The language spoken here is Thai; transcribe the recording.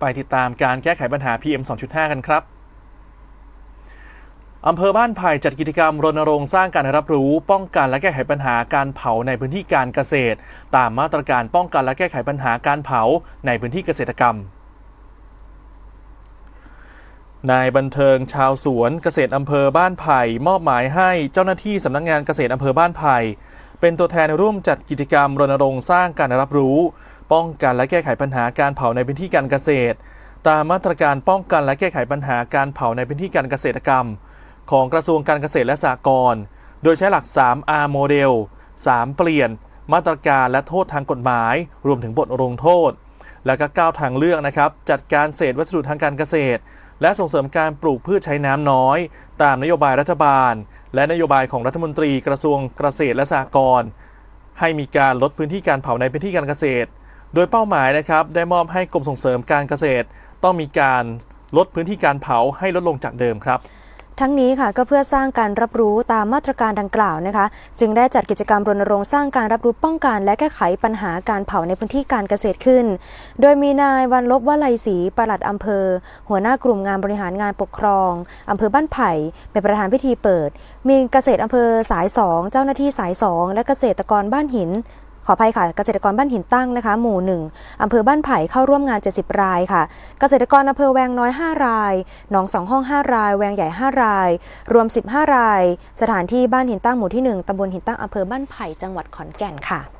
ไปติดตามการแก้ไขปัญหา PM 2.5 กันครับอำเภอบ้านไผ่จัดกิจกรรมรณรงค์สร้างการรับรู้ ป้องกันและแก้ไขปัญหาการเผาในพื้นที่การเกษตร ตามมาตรการป้องกันและแก้ไขปัญหาการเผาในพื้นที่เกษตรกรรมนายบันเทิงชาวสวนเกษตรอำเภอบ้านไผ่มอบหมายให้เจ้าหน้าที่สำนักงานเกษตรอำเภอบ้านไผ่เป็นตัวแทนร่วมจัดกิจกรรมรณรงค์สร้างการรับรู้ ป้องกันและแก้ไขปัญหาการเผาในพื้นที่การเกษตร ตามมาตรการป้องกันและแก้ไขปัญหาการเผาในพื้นที่การเกษตรกรรม ของกระทรวงการเกษตรและสหกรณ์โดยใช้หลัก 3R โมเดล 3 เปลี่ยน มาตรการและโทษทางกฎหมาย รวมถึงบทลงโทษ และก็ก้าวทางเลือกนะครับ จัดการเศษวัสดุทางการเกษตร และส่งเสริมการปลูกพืชใช้น้ำน้อย ตามนโยบายรัฐบาล และนโยบายของรัฐมนตรีกระทรวงเกษตรและสหกรณ์ให้มีการลดพื้นที่การเผาในพื้นที่การเกษตร โดยเป้าหมายนะครับได้มอบให้กรมส่งเสริมการเกษตร ต้องมีการลดพื้นที่การเผาให้ลดลงจากเดิมครับทั้งนี้ค่ะก็เพื่อสร้างการรับรู้ตามมาตรการดังกล่าวนะคะ จึงได้จัดกิจกรรมรณรงค์สร้างการรับรู้ป้องกัน และแก้ไขปัญหาการเผาในพื้นที่การเกษตรขึ้น โดยมีนายวันลบวลัยศรีปลัดอำเภอ หัวหน้ากลุ่มงานบริหารงานปกครองอำเภอบ้านไผ่เป็นประธานพิธีเปิด มีเกษตรอำเภอสาย2เจ้าหน้าที่สาย2และเกษตรกรบ้านหิน ขออภัยค่ะ เกษตรกรบ้านหินตั้งนะคะ หมู่หนึ่งอำเภอบ้านไผ่เข้าร่วมงาน 70 รายค่ะ เกษตรกรอำเภอแวงน้อย 5 รายหนองสองห้อง 5 ราย แวงใหญ่ 5 ราย รวม 15 ราย สถานที่บ้านหินตั้งหมู่ที่ 1ตำบลหินตั้งอำเภอบ้านไผ่จังหวัดขอนแก่นค่ะ